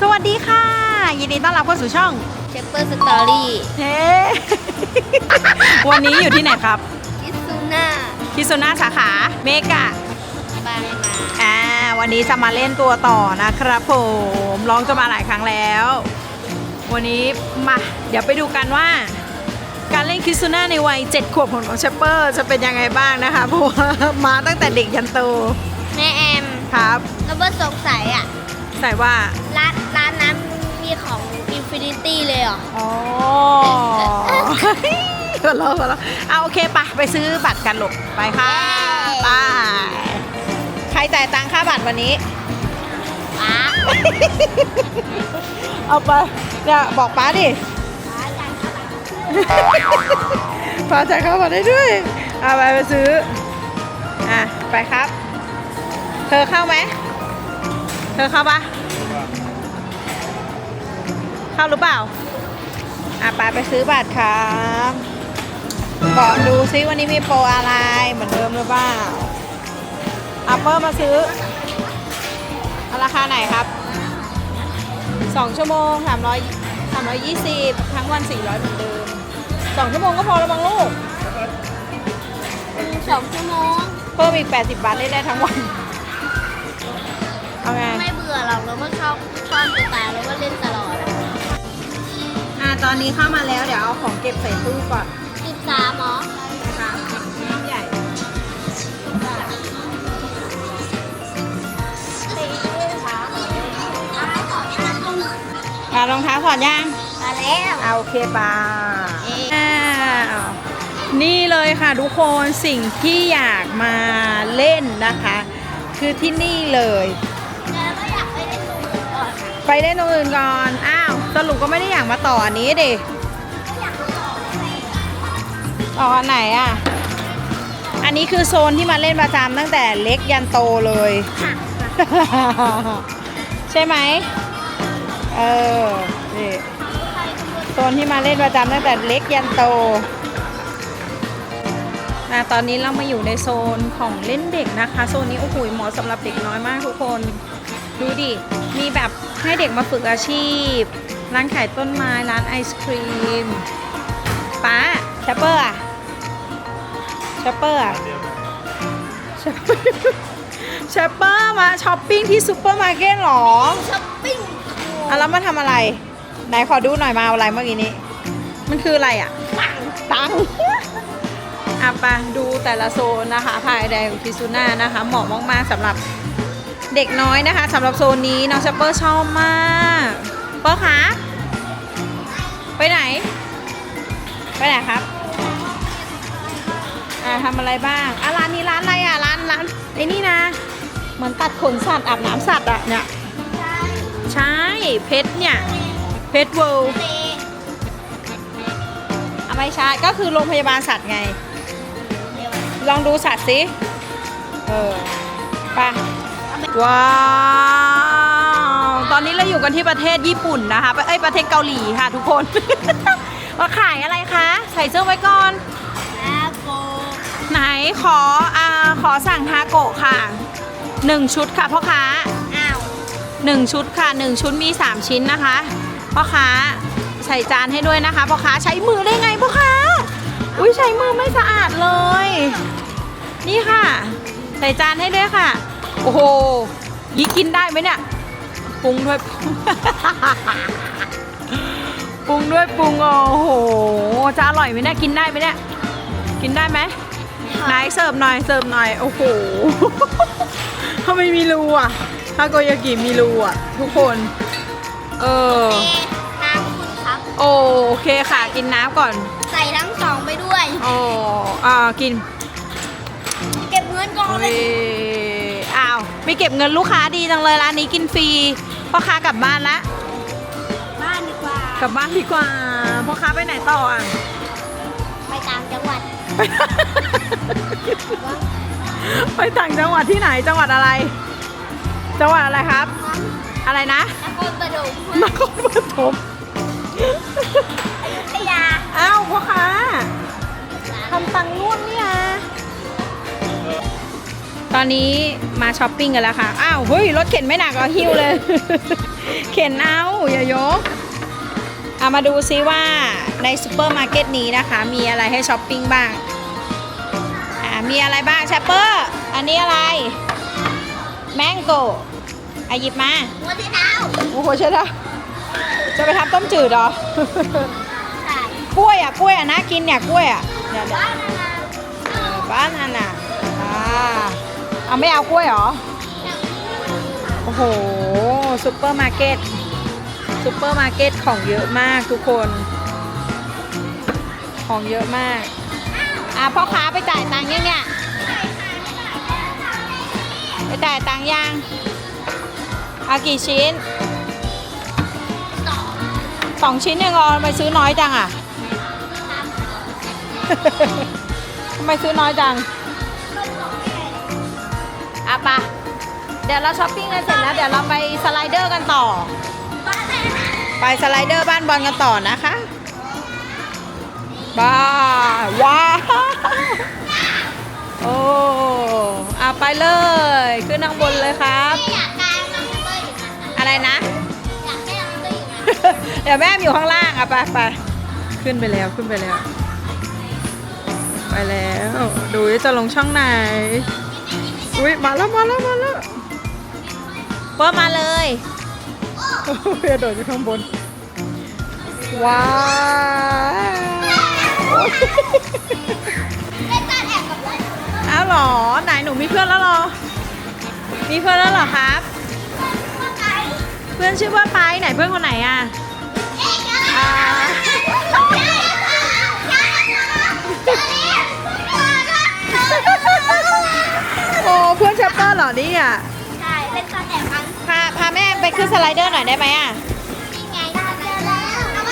สวัสดีค่ะ ยินดีต้อนรับเข้าสู่ช่องเชปเปอร์สตอรี่เฮ้ วันนี้อยู่ที่ไหนครับ คิซูน่าคิซุน่าสาขาเมกะบางนาอ่าวันนี้จะมาเล่นตัวต่อนะครับผมร้องจะมาหลายครั้งแล้ว วันนี้มาเดี๋ยวไปดูกันว่า การเล่นคิซุน่าในวัย 7 ขวบของน้องเชปเปอร์จะเป็นยังไงบ้างนะคะเพราะว่ามาตั้งแต่เด็กยันโตแม่แอมครับแล้วก็สงสัยอะ ใส่ว่า ร้านร้านนั้น มีของอินฟินิตี้เลยเหรอ อ๋อก็รอก็รอเอาโอเคปะไปซื้อบัตรกันหลบไปค่ะไปใครจ่ายตังค่าบัตรวันนี้ป้าเอาไปเนี่ยบอกป้าดิป้าจ่ายเท่าไหร่ป้าจ่ายค่าบัตรได้ด้วยเอาไปไปซื้ออะไปครับ เธอเข้าไหม เธอเข้าปะ เข้าหรือเปล่า อะไปไปซื้อบัตรครับบอกดูซิวันนี้มีโปรอะไรเหมือนเดิมหรือเปล่าอัปเปอร์มาซื้อเอาราคาไหนครับ 2 ชั่วโมง 300 320 ทั้งวัน 400 เหมือนเดิม 2 ชั่วโมงก็พอแล้วบางลูก สองชั่วโมง เพิ่มอีก 80 บาทได้ได้ทั้งวัน เอาไง ไม่เบื่อหรอกแล้วก็ชอบชอบจะตายแล้วก็เล่นตลอดอะ ตอนนี้เข้ามาแล้วเดี๋ยวเอาของเก็บใส่ตู้ก่อนสิบสามหรอค่ะน้ำใหญ่อะรองเท้าถอดยังมาแล้วเอาโอเคป่าเอ๊ะอ้าวนี่เลยค่ะทุกคนสิ่งที่อยากมาเล่นนะคะ คือที่นี่เลยแต่ก็อยากไปเล่นตรงอื่นก่อน ไปเล่นตรงอื่นก่อนอ้าว สรุปก็ไม่ได้อยากมาต่ออันนี้ดิก็อยากมาต่อเลยต่ออันไหนอะ อันนี้คือโซนที่มาเล่นประจำตั้งแต่เล็กยันโตเลยค่ะใช่ไหม เออ นี่โซนที่มาเล่นประจำตั้งแต่เล็กยันโตอะตอนนี้เรามาอยู่ในโซนของเล่นเด็กนะคะ โซนนี้โอ้โหเหมาะสำหรับเด็กน้อยมากทุกคน ดูดิ มีแบบให้เด็กมาฝึกอาชีพ ร้านขายต้นไม้ร้านไอศครีมป้าแชปเปอร์อะแชปเปอร์อะแชปเปอร์แชปเปอร์มาช้อปปิ้งที่ซูเปอร์มาร์เก็ตหรอช้อปปิ้งอะแล้วมาทำอะไร ไหนขอดูหน่อยมาเอาอะไรเมื่อกี้นี้ มันคืออะไรอะ ตังค์อะไปดูแต่ละโซนนะคะ ภายในของคิซูน่านะคะ เหมาะมากๆสำหรับเด็กน้อยนะคะสำหรับโซนนี้น้องแชปเปอร์ชอบมากเปอร์คะไปไหน ไปไหนครับอ่าทำอะไรบ้างอะร้านนี้ร้านอะไรอะร้านร้านไอ้นี่นะเหมือนตัดขนสัตว์อาบน้ำสัตว์อะเนี่ยใช่เพชรเนี่ยเพชรเวิลด์เตะเอาไม่ใช่ก็คือโรงพยาบาลสัตว์ไง ลองดูสัตว์สิ เออไปว้าว ตอนนี้เราอยู่กันที่ประเทศญี่ปุ่นนะคะเอ้ยประเทศเกาหลีค่ะทุกคน ว่าขายอะไรคะ ใส่เสื้อไว้ก่อนแล้วโกไหนขออ่าขอสั่งทาโกะค่ะหนึ่งชุดค่ะพ่อค้าอ้าวหนึ่งชุดค่ะหนึ่งชุดมี3ชิ้นนะคะพ่อค้าใส่จานให้ด้วยนะคะพ่อค้าใช้มือได้ไงพ่อค้าอุ้ยใช้มือไม่สะอาดเลย นี่ค่ะ ใส่จานให้ด้วยค่ะ โอ้โหยี่กินได้ไหมเนี่ย ปรุงด้วย ปรุงด้วยปรุงโอ้โห จะอร่อยไหมเนี่ยกินได้ไหมเนี่ย กินได้ไหมไหนเสิร์ฟหน่อยเสิร์ฟหน่อย โอ้โหทำไมมีรูอะทาโกยากิมีรูอะ ทุกคน เออเอ๊ะน้ำคุณครับโอโอเคค่ะ กินน้ำก่อน ใส่ทั้งสองไปด้วย โอ้อ่ากิน เก็บเงินก่อนเลเอ้ยยอ้าว ไม่เก็บเงินลูกค้าดีจังเลยร้านนี้กินฟรีพ่อค้ากลับบ้านละบ้านดีกว่ากลับบ้านดีกว่าพ่อค้าไปไหนต่ออะ ไปต่างจังหวัด ไปต่างจังหวัดที่ไหนจังหวัดอะไร จังหวัดอะไรครับ อะไรนะนครปฐมนครปฐมอยุธยาอ้าวพ่อค้าทำตังค์ร่วงนี่นะ ตอนนี้มาช้อปปิ้งกันแล้วค่ะ อ้าวเฮ้ยรถเข็นไม่หนักเอาหิ้วเลย เข็นเอาอย่ายกเอามาดูซิว่าในซูเปอร์มาร์เก็ตนี้นะคะ มีอะไรให้ช้อปปิ้งบ้าง อ่ามีอะไรบ้างแชปเปอร์ อันนี้อะไร แมงโกอาหยิบมาหัวที่เท้าโอ้โหใช่แล้วจะไปทำต้มจืดเหรอใช่กล้วยอะกล้วยอะน่ากินเนี่ยกล้วยอะเดี๋ยวเดี๋ยวบ้านนานาเออบ้านนั่นน่ะอ่า เอาไม่เอากล้วยเหรอ โอ้โหซุปเปอร์มาร์เก็ตซุปเปอร์มาร์เก็ตของเยอะมากทุกคน ของเยอะมาก อะพ่อค้าไปจ่ายตังค์ยังเนี่ย ไปจ่ายตังค์ยัง เอากี่ชิ้นสองชิ้นเองเหรอทำไมซื้อน้อยจังอะทำไมซื้อน้อยจัง อะปะเดี๋ยวเราช้อปปิ้งกันเสร็จแล้วเดี๋ยวเราไปสไลเดอร์กันต่อบ้านนานาไปสไลเดอร์บ้านบอลกันต่อนะคะบ้าว้าวโอ้อาไปเลย ขึ้นข้างบนเลยครับไม่อยากกลายน้องเตยอยู่นะอะไรนะ อยากให้น้องเตยอยู่นะเดี๋ยวแม่อยู่ข้างล่างอะไปไปขึ้นไปแล้วขึ้นไปแล้ว ไปแล้ว ดูว่าจะลงช่องไหน อุ้ยมาแล้วมาแล้วมาแล้วเปิดมาเลยเพื่อโดดอยู่ข้างบน ว้าวเล่นการแอบกับเพื่อนอ้าวเหรอไหนหนูมีเพื่อนแล้วเหรอ มีเพื่อนแล้วเหรอครับว่าไงเพื่อนชื่อว่าไปายไหนเพื่อนคนไหนอะ โอ้เพื่อนแชปเปอร์เหรอนี่อะใช่เล่นการแอบกันพาพาแม่ไปขึ้นสไลเดอร์หน่อยได้ไหมอะ นี่ไงเจอแล้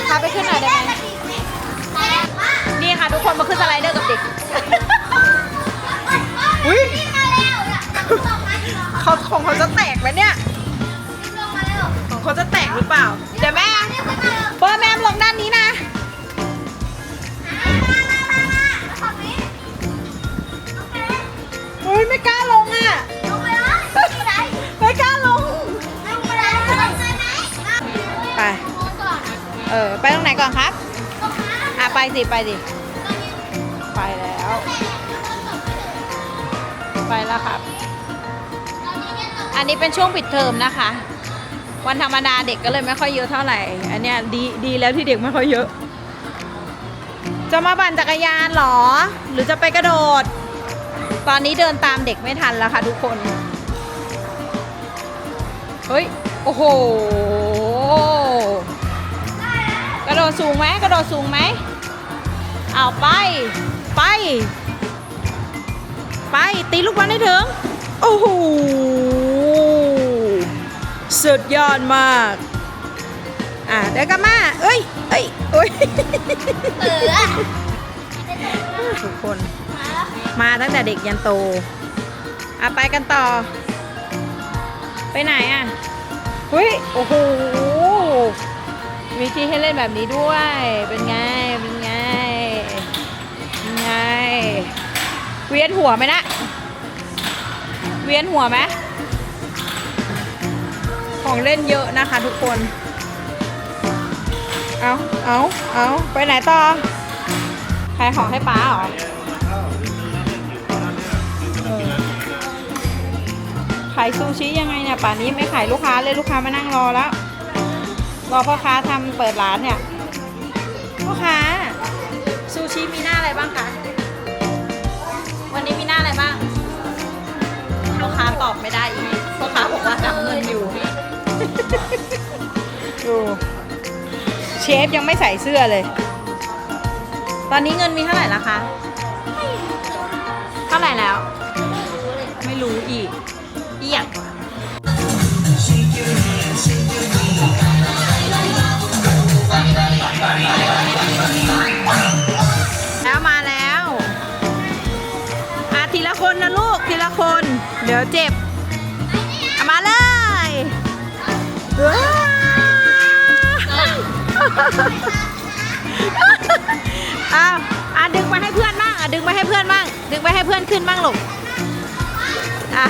วพาไปขึ้นหน่อยได้ไหมนี่ค่ะทุกคนมาขึ้นสไลเดอร์กับเด็กอุ้ยวิ่งมาเร็วเนี่ยลงมาดิเขาของเขาจะแตกไหมเนี่ยลงมาเร็วของเขาจะแตกหรือเปล่า เดี๋ยวแม่เร็วขึ้นมาเร็วเปิดแม่ลงด้านนี้นะ ก่อนครับอะไปสิไปดิไปแล้ว ไปแล้วครับ อันนี้เป็นช่วงปิดเทอมนะคะ วันธรรมดาเด็กก็เลยไม่ค่อยเยอะเท่าไหร่ อันเนี้ยดีดีแล้วที่เด็กไม่ค่อยเยอะ จะมาปั่นจักรยานเหรอ หรือจะไปกระโดด ตอนนี้เดินตามเด็กไม่ทันแล้วค่ะทุกคน เฮ้ย โอ้โห โดดสูงไหมกระโดดสูงไหมเอาไป ไป ไป ตีลูกบอลให้ถึง โอ้โห สุดยอดมาก อะเดี๋ยวกลับมา เอ้ย เอ้ยเอ้ยเออทุกคน มาแล้วมาตั้งแต่เด็กยันโตอะไปกันต่อ ไปไหนอะเฮ้ย โอ้โห มีที่ให้เล่นแบบนี้ด้วย เป็นไง เป็นไงเป็นไง เวียนหัวไหมนะ เวียนหัวไหมของเล่นเยอะนะคะทุกคน เอาเอาเอาไปไหนต่อ ใครของให้ป้าเหรอขายซูชิยังไงเนี่ยป่านนี้ไม่ขายลูกค้าเลยลูกค้ามานั่งรอแล้ว รอพ่อค้าทำเปิดร้านเนี่ย พ่อค้าซูชิมีหน้าอะไรบ้างคะ วันนี้มีหน้าอะไรบ้าง พ่อค้าตอบไม่ได้อีก พ่อค้าบอกว่าทำเงินอยู่ ดูเชฟยังไม่ใส่เสื้อเลย ตอนนี้เงินมีเท่าไหร่ละคะ เท่าไหร่แล้ว ไม่รู้อีก เอีกอย่างแล้ว ดี๋ยวเจ็บเอามาเลยอ้าวอะดึงมาให้เพื่อนบ้างอะดึงมาให้เพื่อนบ้างดึงไปให้เพื่อนขึ้นบ้างลูกอะ